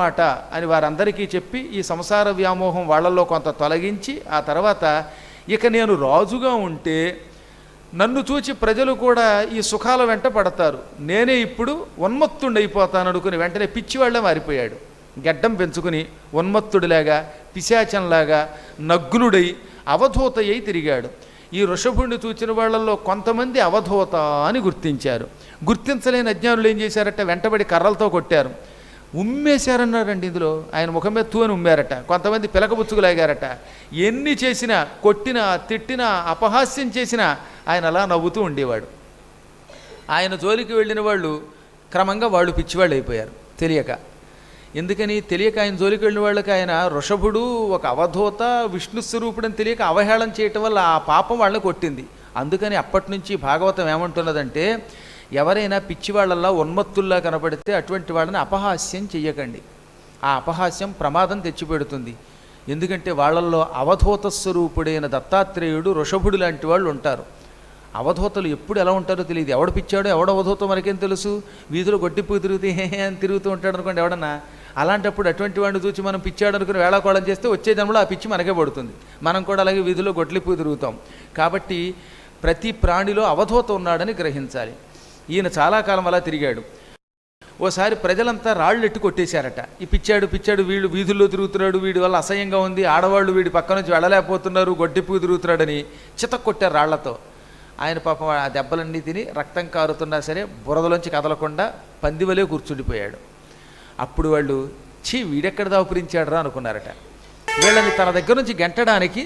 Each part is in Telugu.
మాట అని వారందరికీ చెప్పి ఈ సంసార వ్యామోహం వాళ్ళల్లో కొంత తొలగించి ఆ తర్వాత ఇక నేను రాజుగా ఉంటే నన్ను చూచి ప్రజలు కూడా ఈ సుఖాల వెంట పడతారు. నేనే ఇప్పుడు ఉన్మత్తుండైపోతాను అనుకుని వెంటనే పిచ్చివాళ్ళే మారిపోయాడు. గడ్డం పెంచుకుని ఉన్మత్తుడిలాగా పిశాచంలాగా నగ్నుడై అవధూత అయి తిరిగాడు. ఈ ఋషభుణ్ణి చూచిన వాళ్ళల్లో కొంతమంది అవధూత అని గుర్తించారు. గుర్తించలేని అజ్ఞానులు ఏం చేశారంటే? వెంటబడి కర్రలతో కొట్టారు. ఉమ్మేశారన్నారండి ఇందులో. ఆయన ముఖం మీద తూ అని ఉమ్మారట. కొంతమంది పిలకబుచ్చుకులాగారట ఎన్ని చేసినా కొట్టినా తిట్టినా అపహాస్యం చేసినా ఆయన అలా నవ్వుతూ ఉండేవాడు. ఆయన జోలికి వెళ్ళిన వాళ్ళు క్రమంగా వాళ్ళు పిచ్చివాళ్ళు అయిపోయారు. తెలియక. ఎందుకని? తెలియక ఆయన జోలికి వెళ్ళిన వాళ్ళకి ఆయన వృషభుడు ఒక అవధూత విష్ణు స్వరూపుడని తెలియక అవహేళన చేయటం వల్ల ఆ పాపం వాళ్ళని కొట్టింది. అందుకని అప్పటి నుంచి భాగవతం ఏమంటున్నదంటే ఎవరైనా పిచ్చివాళ్ళల్లా ఉన్మత్తుల్లా కనపడితే అటువంటి వాళ్ళని అపహాస్యం చెయ్యకండి. ఆ అపహాస్యం ప్రమాదం తెచ్చిపెడుతుంది. ఎందుకంటే వాళ్ళల్లో అవధూత స్వరూపుడైన దత్తాత్రేయుడు ఋషభుడు లాంటి వాళ్ళు ఉంటారు. అవధూతలు ఎప్పుడు ఎలా ఉంటారో తెలియదు. ఎవడు పిచ్చాడో ఎవడ అవధూత మనకేం తెలుసు? వీధిలో గొడ్డిపోయి తిరుగుతూ అని తిరుగుతూ ఉంటాడు అనుకోండి ఎవడన్నా. అలాంటప్పుడు అటువంటి వాడిని చూసి మనం పిచ్చాడు అనుకుని వేళాకోళం చేస్తే వచ్చే జన్మలో ఆ పిచ్చి మనకే పడుతుంది. మనం కూడా అలాగే వీధిలో గొడ్లిపోయి తిరుగుతాం. కాబట్టి ప్రతి ప్రాణిలో అవధూత ఉన్నాడని గ్రహించాలి. ఈయన చాలా కాలం అలా తిరిగాడు. ఓసారి ప్రజలంతా రాళ్ళు ఎట్టు కొట్టేశారట. ఈ పిచ్చాడు పిచ్చాడు వీడు వీధుల్లో తిరుగుతున్నాడు వీడి వల్ల అసహ్యంగా ఉంది ఆడవాళ్ళు వీడి పక్క నుంచి వెళ్ళలేకపోతున్నారు గొడ్డెప్పు తిరుగుతున్నాడని చితక్ కొట్టారు రాళ్ళతో. ఆయన పాపం ఆ దెబ్బలన్నీ తిని రక్తం కారుతున్నా సరే బురదలోంచి కదలకుండా పందివలే కూర్చుండిపోయాడు. అప్పుడు వాళ్ళు ఛీ వీడెక్కడ దాపురించాడరా? అనుకున్నారట. వీళ్ళని తన దగ్గర నుంచి గెంటడానికి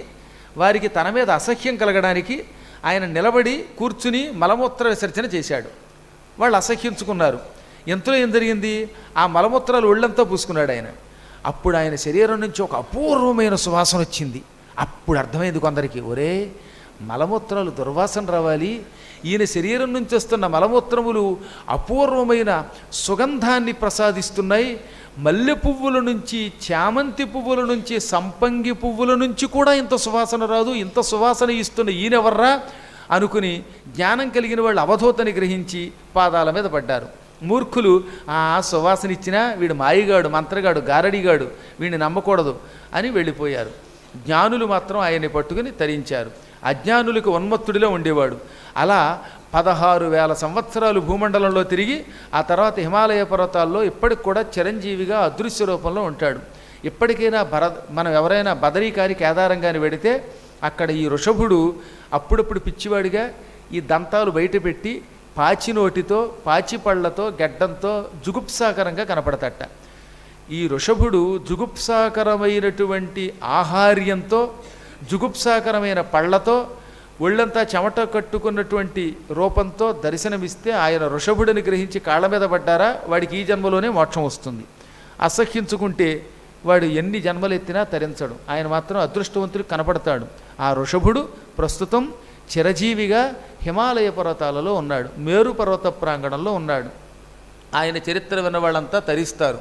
వారికి తన మీద అసహ్యం కలగడానికి ఆయన నిలబడి కూర్చుని మలమూత్ర విసర్జన చేశాడు. వాళ్ళు అసహ్యించుకున్నారు. ఎంతలో ఏం జరిగింది? ఆ మలమూత్రాలు ఒళ్ళంతా పూసుకున్నాడు ఆయన. అప్పుడు ఆయన శరీరం నుంచి ఒక అపూర్వమైన సువాసన వచ్చింది. అప్పుడు అర్థమైంది కొందరికి ఒరే మలమూత్రాలు దుర్వాసన రావాలి. ఈయన శరీరం నుంచి వస్తున్న మలమూత్రములు అపూర్వమైన సుగంధాన్ని ప్రసాదిస్తున్నాయి. మల్లె పువ్వుల నుంచి చామంతి పువ్వుల నుంచి సంపంగి పువ్వుల నుంచి కూడా ఇంత సువాసన రాదు. ఇంత సువాసన ఇస్తున్న ఈయనెవర్రా? అనుకుని జ్ఞానం కలిగిన వాళ్ళు అవధూతని గ్రహించి పాదాల మీద పడ్డారు. మూర్ఖులు ఆ సువాసన ఇచ్చినా వీడు మాయిగాడు మంత్రగాడు గారడిగాడు వీడిని నమ్మకూడదు అని వెళ్ళిపోయారు. జ్ఞానులు మాత్రం ఆయన్ని పట్టుకుని తరించారు. అజ్ఞానులకు ఉన్మత్తుడిలో ఉండేవాడు. అలా పదహారు వేల సంవత్సరాలు భూమండలంలో తిరిగి ఆ తర్వాత హిమాలయ పర్వతాల్లో ఇప్పటికి కూడా చిరంజీవిగా అదృశ్య రూపంలో ఉంటాడు. ఇప్పటికైనా భర మనం ఎవరైనా బదరీకారి కేదారంగాని వెడితే అక్కడ ఈ వృషభుడు అప్పుడప్పుడు పిచ్చివాడిగా ఈ దంతాలు బయటపెట్టి పాచి నోటితో పాచి పళ్ళతో గడ్డంతో జుగుప్సాకరంగా కనపడతట. ఈ వృషభుడు జుగుప్సాకరమైనటువంటి ఆహార్యంతో జుగుప్సాకరమైన పళ్ళతో ఒళ్ళంతా చెమట కట్టుకున్నటువంటి రూపంతో దర్శనమిస్తే ఆయన వృషభుడిని గ్రహించి కాళ్ళ మీద పడ్డారా? వాడికి ఈ జన్మలోనే మోక్షం వస్తుంది. అసహ్యించుకుంటే వాడు ఎన్ని జన్మలెత్తినా తరించడు. ఆయన మాత్రం అదృష్టవంతుడు కనపడతాడు. ఆ ఋషభుడు ప్రస్తుతం చిరజీవిగా హిమాలయ పర్వతాలలో ఉన్నాడు. మేరు పర్వత ప్రాంగణంలో ఉన్నాడు. ఆయన చరిత్ర విన్నవాళ్ళంతా తరిస్తారు.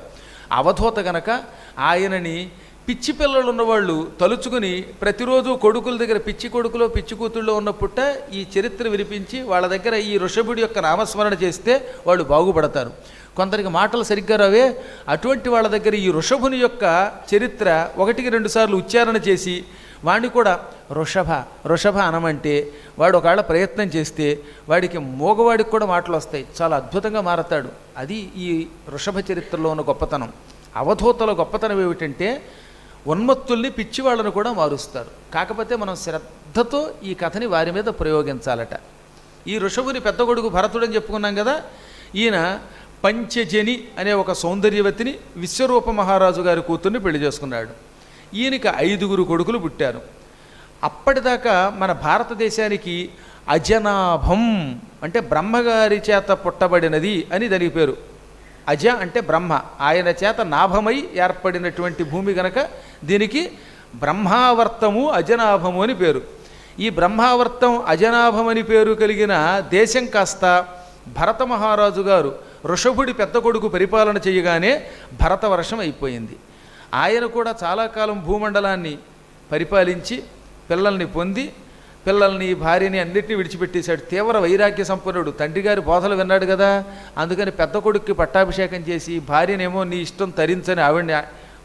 అవధూత గనక ఆయనని పిచ్చి పిల్లలు ఉన్నవాళ్ళు తలుచుకుని ప్రతిరోజు కొడుకుల దగ్గర పిచ్చి కొడుకులో పిచ్చి కూతుళ్ళో ఉన్న పుట్ట ఈ చరిత్ర వినిపించి వాళ్ళ దగ్గర ఈ ఋషభుడి యొక్క నామస్మరణ చేస్తే వాళ్ళు బాగుపడతారు. కొందరికి మాటలు సరిగ్గా రావే అటువంటి వాళ్ళ దగ్గర ఈ ఋషభుని యొక్క చరిత్ర ఒకటికి రెండుసార్లు ఉచ్చారణ చేసి వాడిని కూడా వృషభ వృషభ అనమంటే వాడు ఒకవేళ ప్రయత్నం చేస్తే వాడికి మూగవాడికి కూడా మాటలు వస్తాయి. చాలా అద్భుతంగా మారతాడు. అది ఈ వృషభ చరిత్రలో ఉన్న గొప్పతనం. అవధూతల గొప్పతనం ఏమిటంటే ఉన్మత్తుల్ని పిచ్చివాళ్ళను కూడా మారుస్తారు. కాకపోతే మనం శ్రద్ధతో ఈ కథని వారి మీద ప్రయోగించాలట. ఈ ఋషభుని పెద్ద కొడుకు భరతుడని చెప్పుకున్నాం కదా ఈయన పంచజని అనే ఒక సౌందర్యవతిని విశ్వరూప మహారాజు గారి కూతుర్ని పెళ్ళి చేసుకున్నాడు. ఈయనకి ఐదుగురు కొడుకులు పుట్టారు. అప్పటిదాకా మన భారతదేశానికి అజనాభం అంటే బ్రహ్మగారి చేత పుట్టబడినది అని దానికి పేరు అజ అంటే బ్రహ్మ. ఆయన చేత నాభమై ఏర్పడినటువంటి భూమి గనక దీనికి బ్రహ్మావర్తము అజనాభము అని పేరు. ఈ బ్రహ్మావర్తం అజనాభం అని పేరు కలిగిన దేశం కాస్త భరత మహారాజు గారు ఋషభుడి పెద్ద కొడుకు పరిపాలన చేయగానే భరతవర్షం అయిపోయింది. ఆయన కూడా చాలా కాలం భూమండలాన్ని పరిపాలించి పిల్లల్ని పొంది పిల్లల్ని భార్యని అన్నిటినీ విడిచిపెట్టేశాడు. తీవ్ర వైరాగ్య సంపన్నుడు. తండ్రి గారి బోధలు విన్నాడు కదా? అందుకని పెద్ద కొడుక్కి పట్టాభిషేకం చేసి భార్యనేమో నీ ఇష్టం తరించని ఆవిడని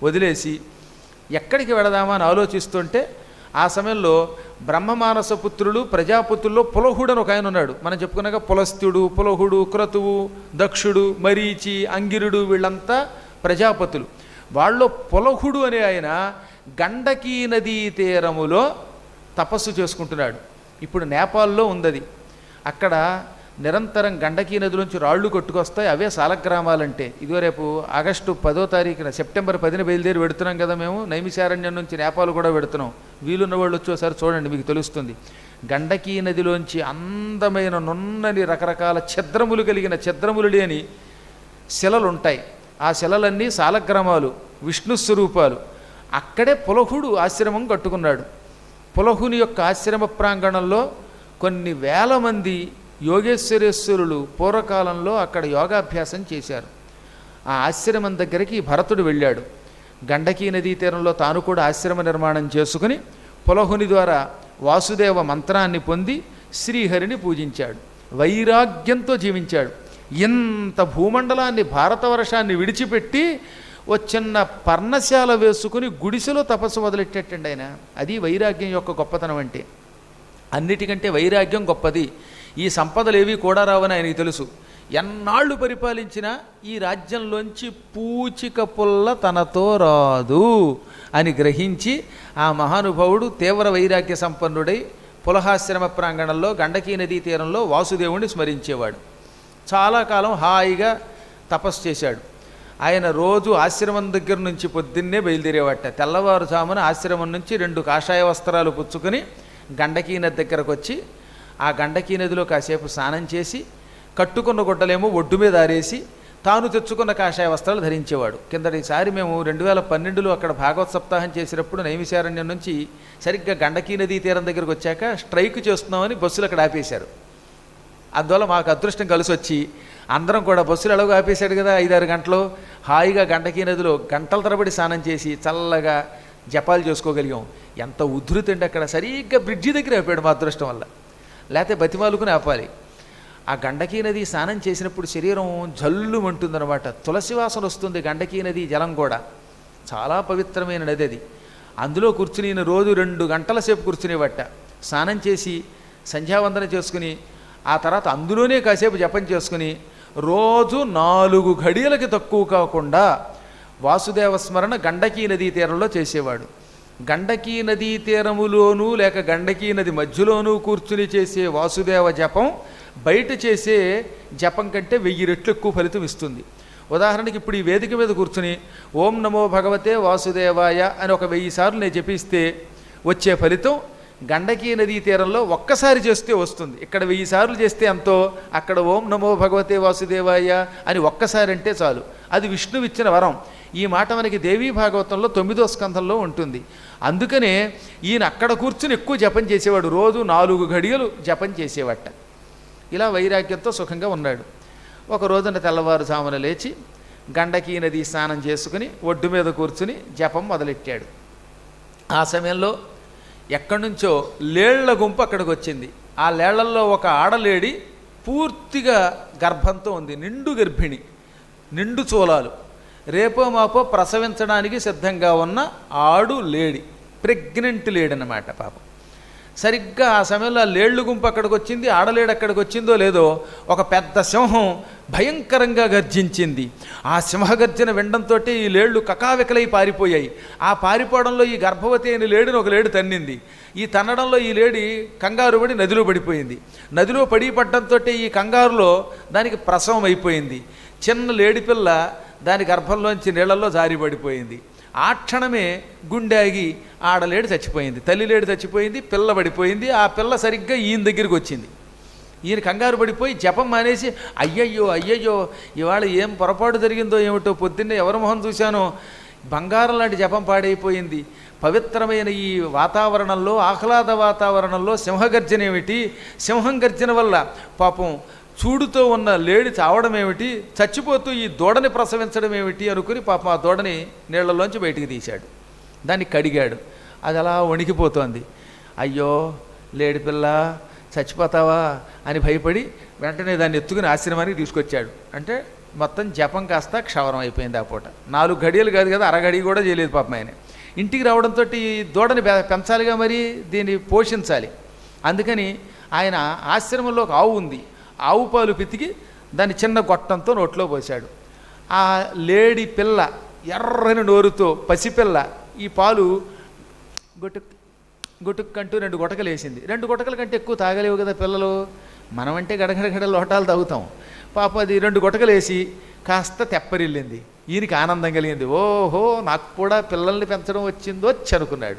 వదిలేసి ఎక్కడికి వెళదామా అని ఆలోచిస్తుంటే ఆ సమయంలో బ్రహ్మమానస పుత్రులు ప్రజాపుత్రుల్లో పులహుడు అని ఒక ఆయన ఉన్నాడు. మనం చెప్పుకున్నాక పులస్త్యుడు పులహుడు క్రతువు దక్షుడు మరీచి అంగిరుడు వీళ్ళంతా ప్రజాపతులు. వాళ్ళు పొలహుడు అనే ఆయన గండకీ నదీ తీరములో తపస్సు చేసుకుంటున్నాడు. ఇప్పుడు నేపాల్లో ఉందది. అక్కడ నిరంతరం గండకీ నదిలోంచి రాళ్ళు కొట్టుకొస్తాయి అవే సాలగ్రామాలంటే. ఇదిగో రేపు ఆగస్టు పదో తారీఖున సెప్టెంబర్ పదిన బయలుదేరి పెడుతున్నాం కదా మేము. నైమిశారణ్యం నుంచి నేపాల్ కూడా పెడుతున్నాం వీలున్న వాళ్ళు వచ్చేసారి చూడండి మీకు తెలుస్తుంది. గండకీ నదిలోంచి అందమైన నున్నని రకరకాల ఛద్రములు కలిగిన ఛద్రములు లేని శిలలు ఉంటాయి ఆ శిలలన్నీ సాలగ్రామాలు. విష్ణు స్వరూపాలు. అక్కడే పులహుడు ఆశ్రమం కట్టుకున్నాడు. పులహుని యొక్క ఆశ్రమ ప్రాంగణంలో కొన్ని వేల మంది యోగేశ్వరేశ్వరులు పూర్వకాలంలో అక్కడ యోగాభ్యాసం చేశారు. ఆ ఆశ్రమం దగ్గరికి భరతుడు వెళ్ళాడు. గండకీ నదీ తీరంలో తాను కూడా ఆశ్రమ నిర్మాణం చేసుకుని పులహుని ద్వారా వాసుదేవ మంత్రాన్ని పొంది శ్రీహరిని పూజించాడు. వైరాగ్యంతో జీవించాడు. ఇంత భూమండలాన్ని భారతవర్షాన్ని విడిచిపెట్టి ఓ చిన్న పర్ణశాల వేసుకుని గుడిసెలో తపస్సు మొదలెట్టేటండి ఆయన. అది వైరాగ్యం యొక్క గొప్పతనం అంటే. అన్నిటికంటే వైరాగ్యం గొప్పది. ఈ సంపదలేవి కూడా రావని ఆయనకి తెలుసు. ఎన్నాళ్ళు పరిపాలించినా ఈ రాజ్యంలోంచి పూచిక పుల్ల తనతో రాదు అని గ్రహించి ఆ మహానుభావుడు తీవ్ర వైరాగ్య సంపన్నుడై పులహాశ్రమ ప్రాంగణంలో గండకీ నదీ తీరంలో వాసుదేవుణ్ణి స్మరించేవాడు. చాలా కాలం హాయిగా తపస్సు చేశాడు. ఆయన రోజు ఆశ్రమం దగ్గర నుంచి పొద్దున్నే బయలుదేరేవాట. తెల్లవారుజామున ఆశ్రమం నుంచి రెండు కాషాయ వస్త్రాలు పుచ్చుకొని గండకీ నది దగ్గరకు వచ్చి ఆ గండకీ నదిలో కాసేపు స్నానం చేసి కట్టుకున్న గుడ్డలేమో ఒడ్డు మీద ఆరేసి తాను తెచ్చుకున్న కాషాయ వస్త్రాలు ధరించేవాడు. కిందటిసారి మేము రెండు వేల పన్నెండులో అక్కడ భాగవత్ సప్తాహం చేసినప్పుడు నైమిశారణ్యం నుంచి సరిగ్గా గండకీ నదీ తీరం దగ్గరకు వచ్చాక స్ట్రైక్ చేస్తున్నామని బస్సులు అక్కడ ఆపేశారు. అందువల్ల మాకు అదృష్టం కలిసి వచ్చి అందరం కూడా బస్సులు ఎలాగో ఆపేశాడు కదా ఐదారు గంటలు. హాయిగా గండకీ నదిలో గంటల తరబడి స్నానం చేసి చల్లగా జపాలు చేసుకోగలిగాం. ఎంత ఉధృతి అండి అక్కడ సరిగ్గా బ్రిడ్జి దగ్గర ఆపాడు మా అదృష్టం వల్ల. లేకపోతే బతిమాలుకుని ఆపాలి. ఆ గండకీ నది స్నానం చేసినప్పుడు శరీరం జల్లుమంటుందన్నమాట తులసి వాసన వస్తుంది గండకీ నది జలం కూడా. చాలా పవిత్రమైన నది అది. అందులో కూర్చుని రోజు రెండు గంటల సేపు కూర్చునేవట స్నానం చేసి సంధ్యావందన చేసుకుని ఆ తర్వాత అందులోనే కాసేపు జపం చేసుకుని రోజు నాలుగు ఘడియలకి తక్కువ కాకుండా వాసుదేవ స్మరణ గండకీ నదీ తీరంలో చేసేవాడు. గండకీ నదీ తీరములోనూ లేక గండకీ నది మధ్యలోనూ కూర్చుని చేసే వాసుదేవ జపం బయట చేసే జపం కంటే వెయ్యి రెట్లు ఎక్కువ ఫలితం ఇస్తుంది. ఉదాహరణకి ఇప్పుడు ఈ వేదిక మీద కూర్చుని ఓం నమో భగవతే వాసుదేవాయ అని ఒక వెయ్యి సార్లు నేను జపిస్తే వచ్చే ఫలితం గండకీ నదీ తీరంలో ఒక్కసారి చేస్తే వస్తుంది. ఇక్కడ వెయ్యి సార్లు చేస్తే ఎంతో? అక్కడ ఓం నమో భగవతే వాసుదేవాయ అని ఒక్కసారి అంటే చాలు. అది విష్ణువు ఇచ్చిన వరం. ఈ మాట మనకి దేవీ భాగవతంలో తొమ్మిదో స్కంధంలో ఉంటుంది. అందుకనే ఈయన అక్కడ కూర్చుని ఎక్కువ జపం చేసేవాడు. రోజు నాలుగు ఘడియలు జపం చేసేవాట. ఇలా వైరాగ్యంతో సుఖంగా ఉన్నాడు. ఒక రోజున తెల్లవారుజామున లేచి గండకీ నది స్నానం చేసుకుని ఒడ్డు మీద కూర్చుని జపం మొదలెట్టాడు. ఆ సమయంలో ఎక్కడి నుంచో లేళ్ళ గుంపు అక్కడికి వచ్చింది ఆ లేళ్ళల్లో ఒక ఆడలేడి పూర్తిగా గర్భంతో ఉంది నిండు గర్భిణి నిండు చూలాలు రేపో మాపో ప్రసవించడానికి సిద్ధంగా ఉన్న ఆడు లేడి ప్రెగ్నెంట్ లేడనమాట పాపం. సరిగ్గా ఆ సమయంలో లేళ్ళు గుంపు అక్కడికి వచ్చింది ఆడలేడు అక్కడికి వచ్చిందో లేదో ఒక పెద్ద సింహం భయంకరంగా గర్జించింది. ఆ సింహగర్జన వినడంతో ఈ లేళ్ళు కకావికలై పారిపోయాయి. ఆ పారిపోవడంలో ఈ గర్భవతి అయిన లేడిని ఒక లేడు తన్నింది. ఈ తన్నడంలో ఈ లేడి కంగారు పడి నదిలో పడిపోయింది. నదిలో పడి పడ్డంతో ఈ కంగారులో దానికి ప్రసవం అయిపోయింది. చిన్న లేడి పిల్ల దాని గర్భంలోంచి నీళ్ళల్లో జారి పడిపోయింది ఆ క్షణమే గుండాగి ఆడలేడు చచ్చిపోయింది తల్లి లేడు చచ్చిపోయింది పిల్ల పడిపోయింది ఆ పిల్ల సరిగ్గా ఈయన దగ్గరికి వచ్చింది. ఈయన కంగారు పడిపోయి జపం మానేసి అయ్యయ్యో అయ్యయ్యో ఇవాళ ఏం పొరపాటు జరిగిందో ఏమిటో పొద్దున్నే ఎవరి మొహం చూశానో. బంగారం లాంటి జపం పాడైపోయింది. పవిత్రమైన ఈ వాతావరణంలో ఆహ్లాద వాతావరణంలో సింహగర్జన ఏమిటి? సింహం గర్జన వల్ల పాపం చూడుతో ఉన్న లేడి చావడం ఏమిటి? చచ్చిపోతూ ఈ దూడని ప్రసవించడం ఏమిటి? అనుకుని పాపం ఆ దూడని నీళ్ళలోంచి బయటికి తీశాడు. దాన్ని కడిగాడు. అది అలా వణికిపోతోంది. అయ్యో లేడి పిల్ల చచ్చిపోతావా అని భయపడి వెంటనే దాన్ని ఎత్తుకుని ఆశ్రమానికి తీసుకొచ్చాడు. అంటే మొత్తం జపం కాస్త క్షవరం అయిపోయింది ఆ పూట. నాలుగు గడియలు కాదు కదా అరగడి కూడా చేయలేదు పాపం ఆయన. ఇంటికి రావడంతో ఈ దూడని పె- పెంచాలిగా మరి? దీన్ని పోషించాలి. అందుకని ఆయన ఆశ్రమంలో ఒక ఆవు ఉంది. ఆవు పాలు పితికి దాన్ని చిన్న గొట్టంతో నోట్లో పోశాడు ఆ లేడి పిల్ల ఎర్రని నోరుతో పసిపిల్ల ఈ పాలు గుటుక్ గుటుక్కంటూ రెండు గుటకలు వేసింది. రెండు గుటకల కంటే ఎక్కువ తాగలేవు కదా పిల్లలు. మనమంటే గడగడగడ లోటాలు తాగుతాం. పాప అది రెండు గుటకలు వేసి కాస్త తెప్పరిల్లింది. ఈయనకి ఆనందం కలిగింది. ఓహో నాకు కూడా పిల్లల్ని పెంచడం వచ్చిందో చనుకున్నాడు అనుకున్నాడు.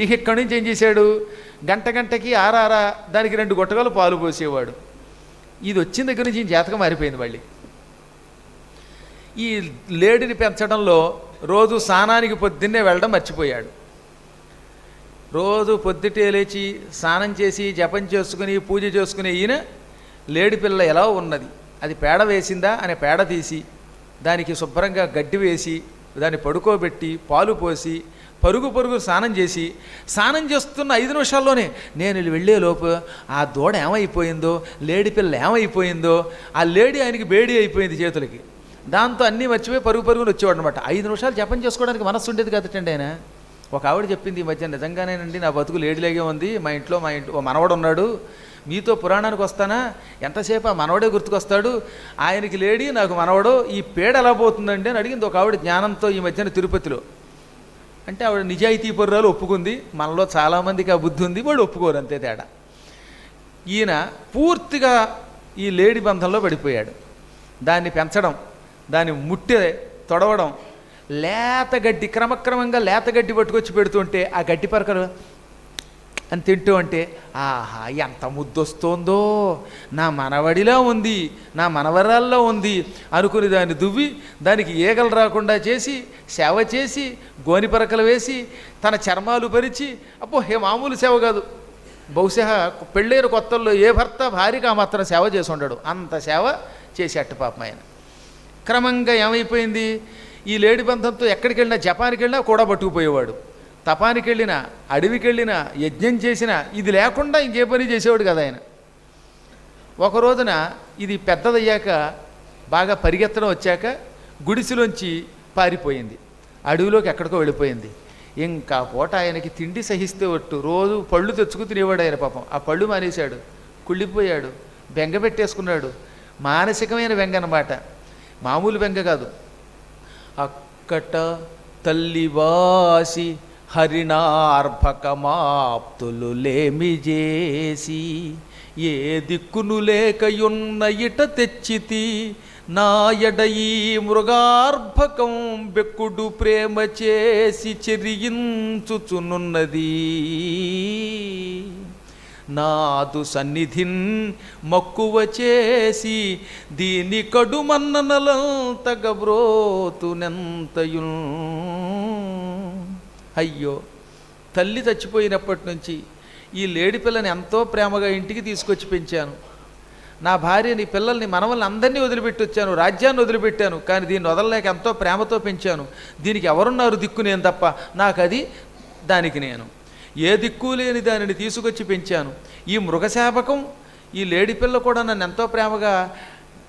ఇక ఇక్కడి నుంచి ఏం చేశాడు? గంట గంటకి ఆరారా దానికి రెండు గుట్టకలు పాలు పోసేవాడు. ఇది వచ్చిన దగ్గర నుంచి ఈయన జాతకం మారిపోయింది మళ్ళీ. ఈ లేడిని పెంచడంలో రోజు స్నానానికి పొద్దున్నే వెళ్ళడం మర్చిపోయాడు. రోజు పొద్దుటే లేచి స్నానం చేసి జపం చేసుకుని పూజ చేసుకుని ఈయన లేడి పిల్ల ఎలా ఉన్నది? అది పేడ వేసిందా అనే పేడ తీసి దానికి శుభ్రంగా గడ్డి వేసి దాన్ని పడుకోబెట్టి పాలు పోసి పరుగు పరుగు స్నానం చేసి స్నానం చేస్తున్న ఐదు నిమిషాల్లోనే నేను వెళ్ళే లోపు ఆ దూడ ఏమైపోయిందో లేడి పిల్ల ఏమైపోయిందో ఆ లేడీ ఆయనకి బేడీ అయిపోయింది చేతులకి. దాంతో అన్నీ మర్చిపోయి పరుగు పరుగులు వచ్చేవాడు అనమాట ఐదు నిమిషాలు జపం చేసుకోవడానికి మనస్సు ఉండేది కదటండి ఆయన. ఒక ఆవిడ చెప్పింది ఈ మధ్య నిజంగానేనండి నా బతుకు లేడిలాగే ఉంది. మా ఇంట్లో మా ఇంట్లో మనవడు ఉన్నాడు. మీతో పురాణానికి వస్తానా? ఎంతసేపు ఆ మనవడే గుర్తుకొస్తాడు? ఆయనకి లేడి నాకు మనవడు. ఈ పేడ ఎలా పోతుందండి? అని అడిగింది ఒక ఆవిడ జ్ఞానంతో ఈ మధ్యన తిరుపతిలో. అంటే ఆవిడ నిజాయితీ పరురాలు ఒప్పుకుంది. మనలో చాలామందికి ఆ బుద్ధి ఉంది. వాడు ఒప్పుకోరు అంతే తేడా. ఈయన పూర్తిగా ఈ లేడి బంధంలో పడిపోయాడు. దాన్ని పెంచడం దాన్ని ముట్టె తొడవడం లేత గడ్డి క్రమక్రమంగా లేత గడ్డి పట్టుకొచ్చి పెడుతుంటే ఆ గడ్డి పరకలు అని తింటూ అంటే ఆహా ఎంత ముద్దొస్తోందో. నా మనవడిలా ఉంది నా మనవరాల్లో ఉంది అనుకుని దాన్ని దువ్వి దానికి ఈగలు రాకుండా చేసి సేవ చేసి గోనిపరకలు వేసి తన చర్మాలు పరిచి అబ్బో హే మామూలు సేవ కాదు. బహుశా పెళ్ళైన కొత్తల్లో ఏ భర్త భార్యగా మాత్రం సేవ చేసి ఉండడు. అంత సేవ చేసేట పాపం ఆయన. క్రమంగా ఏమైపోయింది? ఈ లేడి బంధంతో ఎక్కడికి వెళ్ళినా జపానికి వెళ్ళినా కూడా పట్టుకుపోయేవాడు. తపానికి వెళ్ళినా అడవికి వెళ్ళినా యజ్ఞం చేసినా ఇది లేకుండా ఇంకే పని చేసేవాడు కదా ఆయన. ఒక రోజున ఇది పెద్దదయ్యాక బాగా పరిగెత్తడం వచ్చాక గుడిసెలోంచి పారిపోయింది. అడవిలోకి ఎక్కడికో వెళ్ళిపోయింది. ఇంకా పూట ఆయనకి తిండి సహిస్తే ఒట్టు రోజు పళ్ళు తెచ్చుకు తినేవాడు ఆయన పాపం. ఆ పళ్ళు మానేశాడు కుళ్ళిపోయాడు బెంగ పెట్టేసుకున్నాడు. మానసికమైన బెంగ అన్నమాట. మామూలు బెంగ కాదు. అక్కట తల్లివాసి హరిణార్భకమాప్తులు లేమి చేసి ఏ దిక్కును లేకయున్న ఇట తెచ్చితి నా ఎడ ఈ మృగార్భకం బెక్కుడు ప్రేమ చేసి చెరియించుచునున్నది. నాదు సన్నిధిన్ మక్కువ చేసి దీని కడు మన్ననలంతగబ్రోతునెంతయున్ అయ్యో తల్లి చచ్చిపోయినప్పటి నుంచి ఈ లేడి పిల్లని ఎంతో ప్రేమగా ఇంటికి తీసుకొచ్చి పెంచాను. నా భార్యని పిల్లల్ని మనవల్ని అందరినీ వదిలిపెట్టి వచ్చాను రాజ్యాన్ని వదిలిపెట్టాను కానీ దీన్ని వదలలేక ఎంతో ప్రేమతో పెంచాను. దీనికి ఎవరున్నారు దిక్కు నేను తప్ప? నాకు అది దానికి నేను. ఏ దిక్కు లేని దానిని తీసుకొచ్చి పెంచాను. ఈ మృగశాపకం ఈ లేడి పిల్ల కూడా నన్ను ఎంతో ప్రేమగా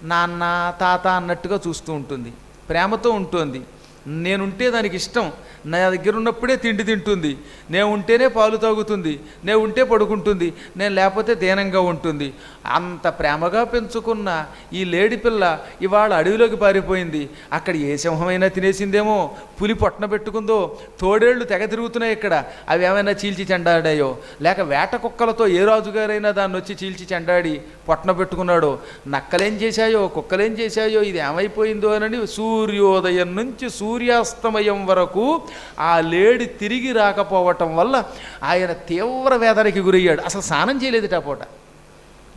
నాన్న తాత అన్నట్టుగా చూస్తూ ఉంటుంది. ప్రేమతో ఉంటుంది. నేనుంటే దానికి ఇష్టం. నా దగ్గర ఉన్నప్పుడే తిండి తింటుంది. నేను ఉంటేనే పాలు తాగుతుంది. నేను ఉంటే పడుకుంటుంది. నేను లేకపోతే దీనంగా ఉంటుంది. అంత ప్రేమగా పెంచుకున్న ఈ లేడి పిల్ల ఇవాళ అడవిలోకి పారిపోయింది. అక్కడ ఏ సింహమైనా తినేసిందేమో? పులి పొట్టన పెట్టుకుందో? తోడేళ్ళు తెగ తిరుగుతున్నాయి ఇక్కడ. అవి ఏమైనా చీల్చి చెండాడాయో? లేక వేట కుక్కలతో ఏ రాజుగారైనా దాన్ని వచ్చి చీల్చి చెండాడి పొట్టన పెట్టుకున్నాడో? నక్కలేం చేశాయో? కుక్కలేం చేశాయో? ఇది ఏమైపోయిందో అని సూర్యోదయం నుంచి సూర్యాస్తమయం వరకు ఆ లేడి తిరిగి రాకపోవటం వల్ల ఆయన తీవ్ర వేదనకి గురయ్యాడు. అసలు స్నానం చేయలేదు ఆ పూట.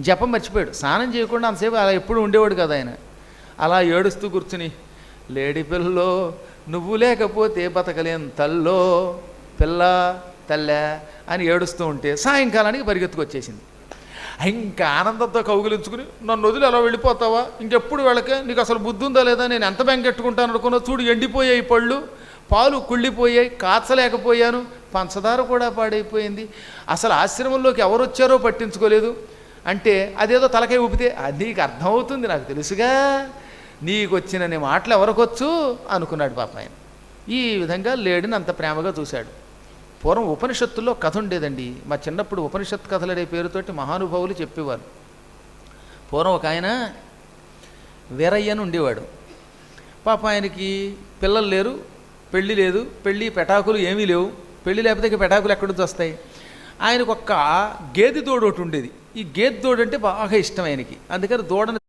జపం మర్చిపోయాడు. స్నానం చేయకుండా అంతసేపు అలా ఎప్పుడు ఉండేవాడు కదా ఆయన. అలా ఏడుస్తూ కూర్చుని లేడి పిల్లలో నువ్వు లేకపోతే బతకలేని తల్లో పిల్ల తల్లే అని ఏడుస్తూ ఉంటే సాయంకాలానికి పరిగెత్తుకొచ్చేసింది. ఇంకా ఆనందంతో కౌగులించుకుని నన్ను వదిలి అలా వెళ్ళిపోతావా? ఇంకెప్పుడు వెళ్ళకే? నీకు అసలు బుద్ధి ఉందా లేదా? నేను ఎంత బెంగెట్టుకుంటాను అనుకున్నా? చూడు ఎండిపోయాయి పళ్ళు పాలు కుళ్ళిపోయాయి కాచలేకపోయాను పంచదార కూడా పాడైపోయింది. అసలు ఆశ్రమంలోకి ఎవరు వచ్చారో పట్టించుకోలేదు. అంటే అదేదో తలకాయ ఊపితే అది నీకు అర్థమవుతుంది నాకు తెలుసుగా. నీకు వచ్చినన్ని మాటలు ఎవరికొచ్చు? అనుకున్నాడు పాప ఆయన ఈ విధంగా లేడిని అంత ప్రేమగా చూశాడు. పూర్వం ఉపనిషత్తుల్లో కథ ఉండేదండి. మా చిన్నప్పుడు ఉపనిషత్ కథలనే పేరుతోటి మహానుభావులు చెప్పేవారు. పూర్వం ఒక ఆయన వీరయ్య అని ఉండేవాడు. పాప ఆయనకి పిల్లలు లేరు పెళ్ళి లేదు పెళ్ళి పెటాకులు ఏమీ లేవు. పెళ్ళి లేకపోతే పెటాకులు ఎక్కడి నుంచి వస్తాయి? ఆయనకు ఒక్క గేదె తోడు ఒకటి ఉండేది. ఈ గేదె దూడ అంటే బాగా ఇష్టం ఆయనకి. అందుకని దూడని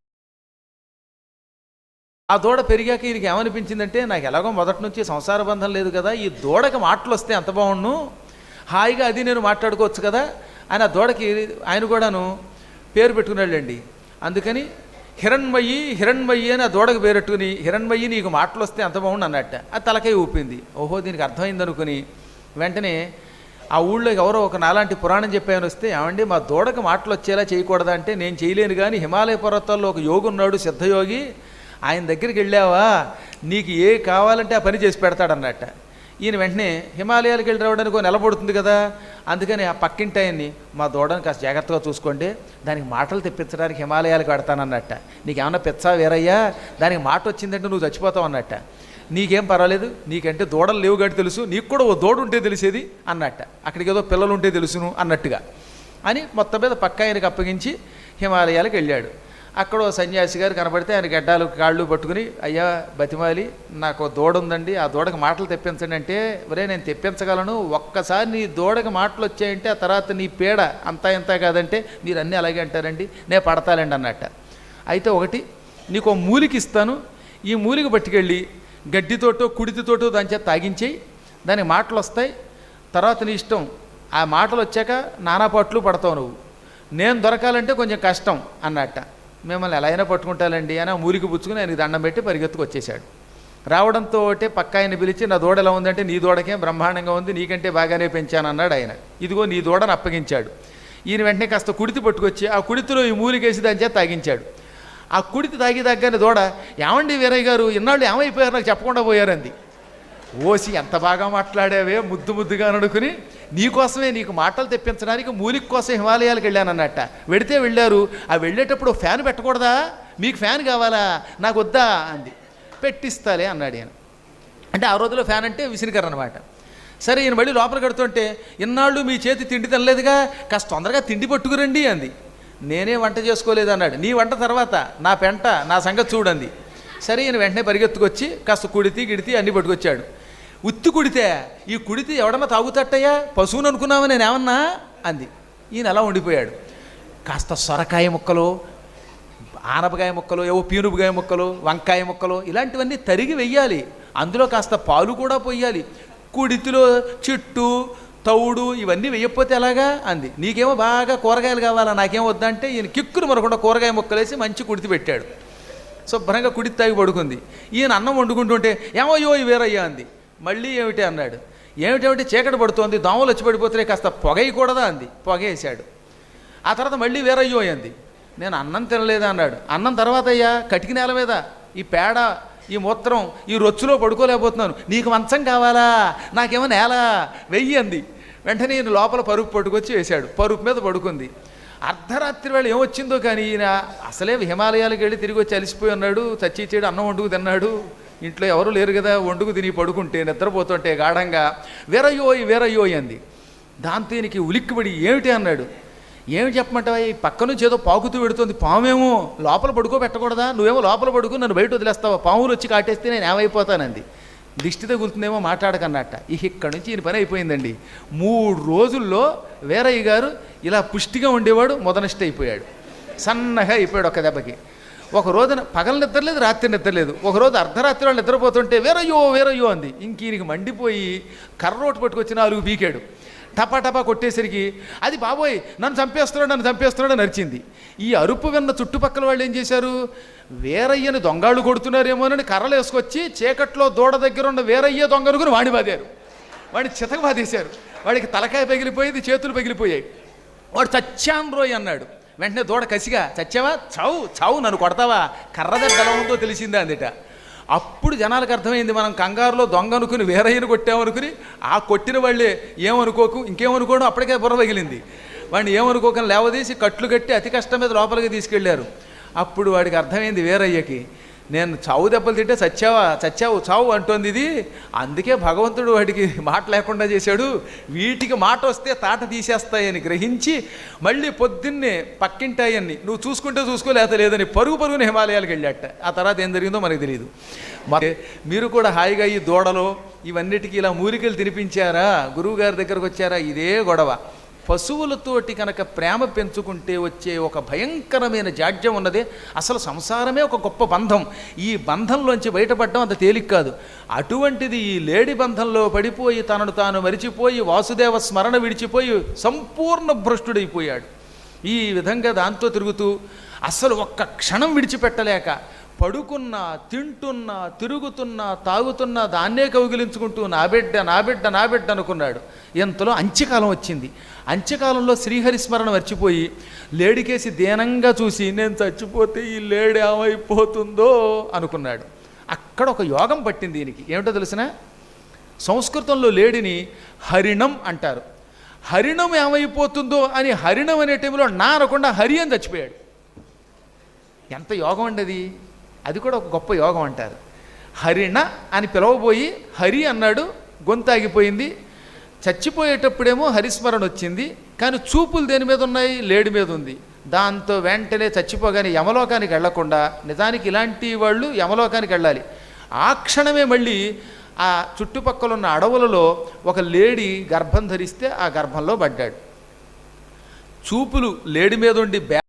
ఆ దూడ పెరిగాక ఈయనకి ఏమనిపించిందంటే నాకు ఎలాగో మొదటి నుంచి సంసార బంధం లేదు కదా ఈ దూడకి మాటలు వస్తే ఎంత బాగుండు? హాయిగా అది నేను మాట్లాడుకోవచ్చు కదా? అని ఆ దూడకి ఆయన కూడాను పేరు పెట్టుకున్నాడండి. అందుకని హిరణ్మయ్యి హిరణ్మయ్యి అని ఆ దూడకు పేరెట్టుకుని హిరణ్మయ్యి నీకు మాటలు వస్తే ఎంత బాగుండు? అన్నట్ట. అది తలకై ఊపింది. ఓహో దీనికి అర్థమైంది అనుకుని వెంటనే ఆ ఊళ్ళో ఎవరో ఒక నాలాంటి పురాణం చెప్పాను వస్తే ఏమండి మా దూడకు మాటలు వచ్చేలా చేయకూడదా అంటే నేను చేయలేను కానీ హిమాలయ పర్వతాల్లో ఒక యోగి ఉన్నాడు సిద్ధయోగి ఆయన దగ్గరికి వెళ్ళావా? నీకు ఏ కావాలంటే ఆ పని చేసి పెడతాడన్నట్ట. ఈయన వెంటనే హిమాలయాలకు వెళ్ళి రావడానికి ఒక నిలబడుతుంది కదా. అందుకని ఆ పక్కింటి ఆయన్ని మా దూడని కాస్త జాగ్రత్తగా చూసుకోండి. దానికి మాటలు తెప్పించడానికి హిమాలయాలకు పెడతానన్నట్ట నీకేమన్నా పెచ్చా వేరయ్యా? దానికి మాట వచ్చిందంటే నువ్వు చచ్చిపోతావు అన్నట్ట. నీకేం పర్వాలేదు? నీకంటే దూడలు లేవు గట్టి తెలుసు. నీకు కూడా ఓ దూడ ఉంటే తెలిసేది? అన్నట్ట. అక్కడికి ఏదో పిల్లలు ఉంటే తెలుసును అన్నట్టుగా. అని మొత్తం మీద పక్క ఆయనకి అప్పగించి హిమాలయాలకు వెళ్ళాడు. అక్కడ సన్యాసి గారు కనబడితే ఆయన గడ్డాలు కాళ్ళు పట్టుకుని అయ్యా బతిమాలి నాకు దూడ ఉందండి ఆ దూడకి మాటలు తెప్పించండి అంటే ఒరే నేను తెప్పించగలను ఒక్కసారి నీ దూడకి మాటలు వచ్చాయంటే ఆ తర్వాత నీ పేడ అంతా ఇంత కాదంటే మీరు అన్నీ అలాగే అంటారండి నేను పడతాలండి అన్నట్ట. అయితే ఒకటి నీకు ఒక మూలికి ఇస్తాను ఈ మూలిక పట్టుకెళ్ళి గడ్డితోటో కుడితితోటో దాని చేత తాగించేయి దానికి మాటలు వస్తాయి తర్వాత నీ ఇష్టం ఆ మాటలు వచ్చాక నానా పట్లు పడతావు నువ్వు నేను దొరకాలంటే కొంచెం కష్టం అన్నట్ట. మిమ్మల్ని ఎలా అయినా పట్టుకుంటానండి అని ఆ మూలికి పుచ్చుకుని ఆయనకి దండం పెట్టి పరిగెత్తుకు వచ్చేసాడు రావడంతో పక్క ఆయన పిలిచి నా దూడ ఎలా ఉందంటే నీ దూడకే బ్రహ్మాండంగా ఉంది నీకంటే బాగానే పెంచాను అన్నాడు ఆయన. ఇదిగో నీ దూడను అప్పగించాడు. ఈయన వెంటనే కాస్త కుడితి పట్టుకొచ్చి ఆ కుడితిలో ఈ మూలికేసి దాని చేత తాగించాడు. ఆ కుడితి తాగి తగ్గని దూడ ఏమండి వీరయ్య గారు ఇన్నాళ్ళు ఏమైపోయారు? నాకు చెప్పకుండా పోయారంది. ఓసి ఎంత బాగా మాట్లాడావే? ముద్దు ముద్దుగా అనుకుని నీకోసమే నీకు మాటలు తెప్పించడానికి మూలిక కోసం హిమాలయాలకు వెళ్ళానన్నట్ట. వెడితే వెళ్ళారు. ఆ వెళ్ళేటప్పుడు ఫ్యాన్ పెట్టకూడదా? మీకు ఫ్యాన్ కావాలా? నాకు వద్దా? అంది. పెట్టిస్తాలే అన్నాడు ఆయన అంటే ఆ రోజులో ఫ్యాన్ అంటే విసిరికర్ అనమాట సరే ఈయన మళ్ళీ లోపల కడుతుంటే ఇన్నాళ్ళు మీ చేతి తిండి తినలేదుగా? కాస్త తొందరగా తిండి పట్టుకురండి అంది. నేనే వంట చేసుకోలేదు అన్నాడు. నీ వంట తర్వాత నా పెంట నా సంగతి చూడండి సరే ఈయన వెంటనే పరిగెత్తుకొచ్చి కాస్త కుడితి గిడితి అన్నీ పట్టుకొచ్చాడు. ఉత్తి కుడితే ఈ కుడితి ఎవడన్నా తాగుతట్టయ్యా పశువుని అనుకున్నావా నేను ఏమన్నా అంది. ఈయన అలా ఉండిపోయాడు. కాస్త సొరకాయ ముక్కలు ఆనపకాయ ముక్కలు ఏవో పీనుపుకాయ ముక్కలు వంకాయ ముక్కలు ఇలాంటివన్నీ తరిగి వెయ్యాలి. అందులో కాస్త పాలు కూడా పోయాలి కుడితిలో చెట్టు తౌడు ఇవన్నీ వెయ్యకపోతే ఎలాగా? అంది. నీకేమో బాగా కూరగాయలు కావాలా? నాకేం వద్దంటే ఈయన కిక్కును మరకుండా కూరగాయ ముక్కలేసి మంచి కుడితి పెట్టాడు. శుభ్రంగా కుడి తాగి పడుకుంది. ఈయన అన్నం వండుకుంటుంటే ఏమయ్యో ఇవేరయ్యా అంది. మళ్ళీ ఏమిటి అన్నాడు. ఏమిటేమిటి? చీకటి పడుతోంది దోమలు వచ్చి పడిపోతున్నాయి కాస్త పొగయకూడదా అంది. పొగ ఆ తర్వాత మళ్ళీ వేరయ్యో అంది నేను అన్నం తినలేదా అన్నాడు. అన్నం తర్వాత అయ్యా కటికి నేల మీద ఈ పేడ ఈ మూత్రం ఈ రొచ్చులో పడుకోలేకపోతున్నాను. నీకు మంచం కావాలా? నాకేమో నేల? వెయ్యి అంది. వెంటనే ఈయన లోపల పరుపు పట్టుకొచ్చి వేశాడు. పరుపు మీద పడుకుంది. అర్ధరాత్రి వేళ ఏమొచ్చిందో కానీ ఈయన అసలే హిమాలయాలకు వెళ్ళి తిరిగి వచ్చి అలిసిపోయి ఉన్నాడు. చచ్చి చేయడు అన్నం వండుకు తిన్నాడు. ఇంట్లో ఎవరు లేరు కదా వండుకు తిని పడుకుంటే నిద్రపోతుంటే గాఢంగా వీరయ్యోయ్ వీరయ్యోయ్ అంది. దాంతో ఈయనకి ఉలిక్కిపడి ఏమిటి? అన్నాడు. ఏమి చెప్పమంటావా ఈ పక్క నుంచి ఏదో పాకుతూ పెడుతుంది పామేమో. లోపల పడుకో పెట్టకూడదా? నువ్వేమో లోపల పడుకో నన్ను బయట వదిలేస్తావా? పాములు వచ్చి కాటేస్తే నేను ఏమైపోతానంది. దిష్టి తగులుతుందేమో మాట్లాడకన్నట్ట. ఇక ఇక్కడ నుంచి ఈయన పని అయిపోయిందండి. మూడు రోజుల్లో వేరయ్య గారు ఇలా పుష్టిగా ఉండేవాడు మొదనష్ట అయిపోయాడు. సన్నగా అయిపోయాడు ఒక దెబ్బకి. ఒక రోజున పగలు నిద్రలేదు రాత్రి నిద్రలేదు. ఒక రోజు అర్ధరాత్రి వాళ్ళు నిద్రపోతుంటే వేరయ్యో వేరయ్యో అంది. ఇంక మండిపోయి కర్రోటు పట్టుకొచ్చి నాలుగు బీకాడు టపా టపా కొట్టేసరికి అది బాబోయ్ నన్ను చంపేస్తున్నాడు నన్ను చంపేస్తున్నాడు అని అరిచింది. ఈ అరుపు విన్న చుట్టుపక్కల వాళ్ళు ఏం చేశారు? వేరయ్యని దొంగాళ్ళు కొడుతున్నారేమోనని కర్రలు వేసుకొచ్చి చీకట్లో దూడ దగ్గర ఉన్న వేరయ్య దొంగనుకుని వాడి బాదారు. వాడిని చితక బాధేశారు వాడికి తలకాయ పగిలిపోయింది చేతులు పగిలిపోయాయి. వాడు చచ్చాను రోయ్ అన్నాడు. వెంటనే దూడ కసిగా చచ్చావా? చావు చావు నన్ను కొడతావా? కర్ర ఎలా ఉందో తెలిసిందా అందిట. అప్పుడు జనాలకు అర్థమైంది మనం కంగారులో దొంగ అనుకుని వేరయ్యను కొట్టామనుకుని ఆ కొట్టిన వాళ్ళే ఏమనుకోకు ఇంకేమనుకోవడం అప్పటికే బుర్ర పగిలింది. వాడిని ఏమనుకోకని లేవదీసి కట్లు కట్టి అతి కష్టం మీద లోపలికి తీసుకెళ్ళారు. అప్పుడు వాడికి అర్థమైంది వేరయ్యకి నేను చావు దెబ్బలు తింటే చచ్చావా? చచ్చావు చావు అంటోంది ఇది. అందుకే భగవంతుడు వాడికి మాట లేకుండా చేశాడు. వీటికి మాట వస్తే తాట తీసేస్తాయని గ్రహించి మళ్ళీ పొద్దున్నే పక్కింటాయన్ని నువ్వు చూసుకుంటే చూసుకోలేత లేదని పరుగు పరుగున హిమాలయాలకు వెళ్ళాట. ఆ తర్వాత ఏం జరిగిందో మనకు తెలియదు మరి మీరు కూడా హాయిగా ఈ దూడలో ఇవన్నిటికీ ఇలా మూలికలు తినిపించారా? గురువుగారి దగ్గరకు వచ్చారా? ఇదే గొడవ. పశువులతోటి కనుక ప్రేమ పెంచుకుంటే వచ్చే ఒక భయంకరమైన జాడ్యం ఉన్నది. అసలు సంసారమే ఒక గొప్ప బంధం. ఈ బంధంలోంచి బయటపడడం అంత తేలిక కాదు. అటువంటిది ఈ లేడి బంధంలో పడిపోయి తనను తాను మరిచిపోయి వాసుదేవ స్మరణ విడిచిపోయి సంపూర్ణ భ్రష్టుడైపోయాడు. ఈ విధంగా దాంతో తిరుగుతూ అసలు ఒక్క క్షణం విడిచిపెట్టలేక పడుకున్నా తింటున్నా తిరుగుతున్నా తాగుతున్నా దాన్నే కౌగిలించుకుంటూ నా బిడ్డ నా బిడ్డ నా బిడ్డ అనుకున్నాడు. ఇంతలో అంత్యకాలం వచ్చింది. అంత్యకాలంలో శ్రీహరి స్మరణ మర్చిపోయి లేడికేసి దీనంగా చూసి నేను చచ్చిపోతే ఈ లేడి ఏమైపోతుందో అనుకున్నాడు. అక్కడ ఒక యోగం పట్టింది దీనికి ఏమిటో తెలిసిన? సంస్కృతంలో లేడిని హరిణం అంటారు. హరిణం ఏమైపోతుందో అని హరిణం అనే టైంలో నా అనకుండా హరి అని చచ్చిపోయాడు. ఎంత యోగం అండి అది? అది కూడా ఒక గొప్ప యోగం అంటారు. హరిణ అని పిలవబోయి హరి అన్నాడు గొంతాగిపోయింది చచ్చిపోయేటప్పుడేమో హరిస్మరణ వచ్చింది కానీ చూపులు దేని మీద ఉన్నాయి? లేడి మీద ఉంది. దాంతో వెంటనే చచ్చిపోగానే యమలోకానికి వెళ్ళకుండా నిజానికి ఇలాంటి వాళ్ళు యమలోకానికి వెళ్ళాలి. ఆ క్షణమే మళ్ళీ ఆ చుట్టుపక్కల ఉన్న అడవులలో ఒక లేడి గర్భం ధరిస్తే ఆ గర్భంలో పడ్డాడు. చూపులు లేడి మీద ఉండి